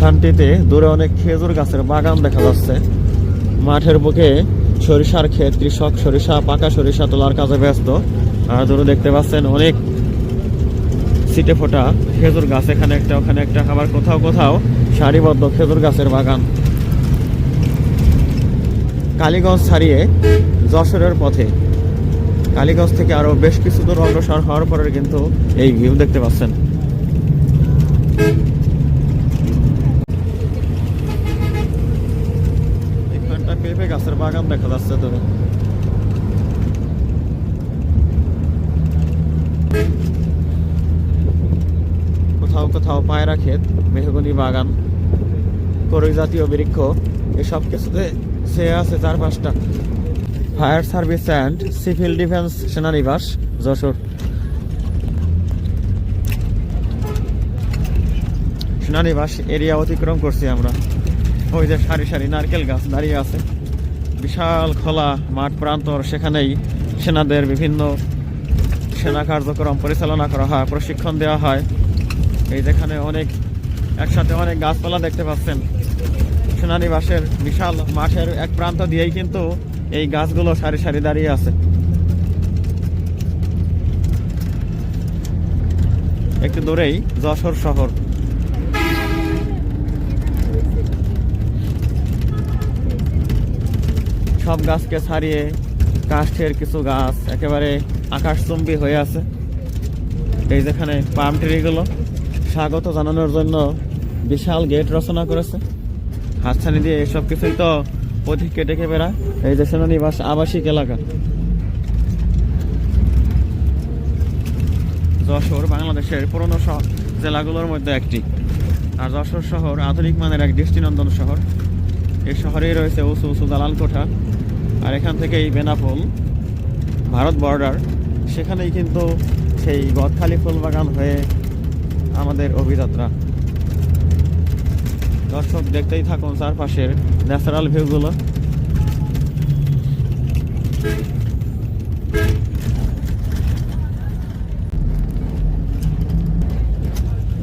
স্থানটিতে দূরে অনেক খেজুর গাছের বাগান দেখা যাচ্ছে। মাঠের বুকে সরিষার ক্ষেত, কৃষক সরিষা, পাকা সরিষা তোলার কাজে ব্যস্ত। আর দূরে দেখতে পাচ্ছেন অনেক সিটে ফোটা খেজুর গাছ। এখানে একটা, ওখানে একটা, আবার কোথাও কোথাও সারিবদ্ধ খেজুর গাছের বাগান। কালীগঞ্জ ছাড়িয়ে যশোরের পথে। কালীগঞ্জ থেকে আরও বেশ কিছু দূর অগ্রসর হওয়ার পরে কিন্তু এই ভিউ দেখতে পাচ্ছেন। পেঁপে গাছের বাগান দেখা যাচ্ছে তবে কোথাও কোথাও পায়রা ক্ষেত, মেহগনি বাগান করই জাতীয় বৃক্ষ, এসব কিছুতে সে আছে চার পাঁচটা। Fire service and civil defence সেনানিবাস, Jessore. সেনানিবাস এরিয়া অতিক্রম করছি আমরা। ওই যে সারি সারি নারকেল গাছ দাঁড়িয়ে আছে। বিশাল খোলা মাঠ প্রান্তর, সেখানেই সেনাদের বিভিন্ন সেনা কার্যক্রম পরিচালনা করা হয়, প্রশিক্ষণ দেওয়া হয়। এই যেখানে অনেক একসাথে অনেক গাছপালা দেখতে পাচ্ছেন। সেনানিবাসের বিশাল মাঠের এক প্রান্ত দিয়েই কিন্তু এই গাছগুলো সারি সারি দাঁড়িয়ে আছে। একটু দূরেই যশোর শহর। সব গাছকে ছাড়িয়ে কাষ্ঠের কিছু গাছ একেবারে আকাশচুম্বী হয়ে আছে। এই যেখানে পাম ট্রিগুলো স্বাগত জানানোর জন্য বিশাল গেট রচনা করেছে। হাতছানি দিয়ে এসব কিছুই তো অধিক কেটে বেড়া এই যে সেনানিবাস আবাসিক এলাকা। যশোর বাংলাদেশের পুরনো জেলাগুলোর মধ্যে একটি। আর যশোর শহর আধুনিক মানের এক দৃষ্টিনন্দন শহর। এই শহরেই রয়েছে উঁচু উঁচু দালাল কোঠা। আর এখান থেকেই বেনাপোল, ভারত বর্ডার সেখানেই কিন্তু সেই গদখালি ফুল বাগান হয়ে আমাদের অভিযাত্রা। দর্শক দেখতেই থাকুন চারপাশের ন্যাচারাল ভিউগুলো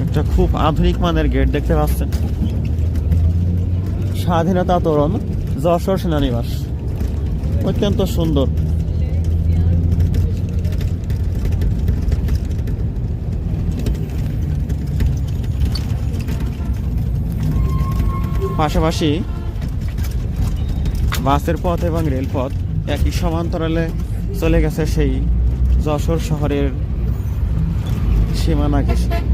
একটা খুব আধুনিক মানের গেট দেখতে পাচ্ছেন। স্বাধীনতা তোরণ যশোর সেনানিবাস। অত্যন্ত সুন্দর। পাশাপাশি বাসের পথ এবং রেলপথ একই সমান্তরালে চলে গেছে সেই যশোর শহরের সীমানা ঘেঁষে।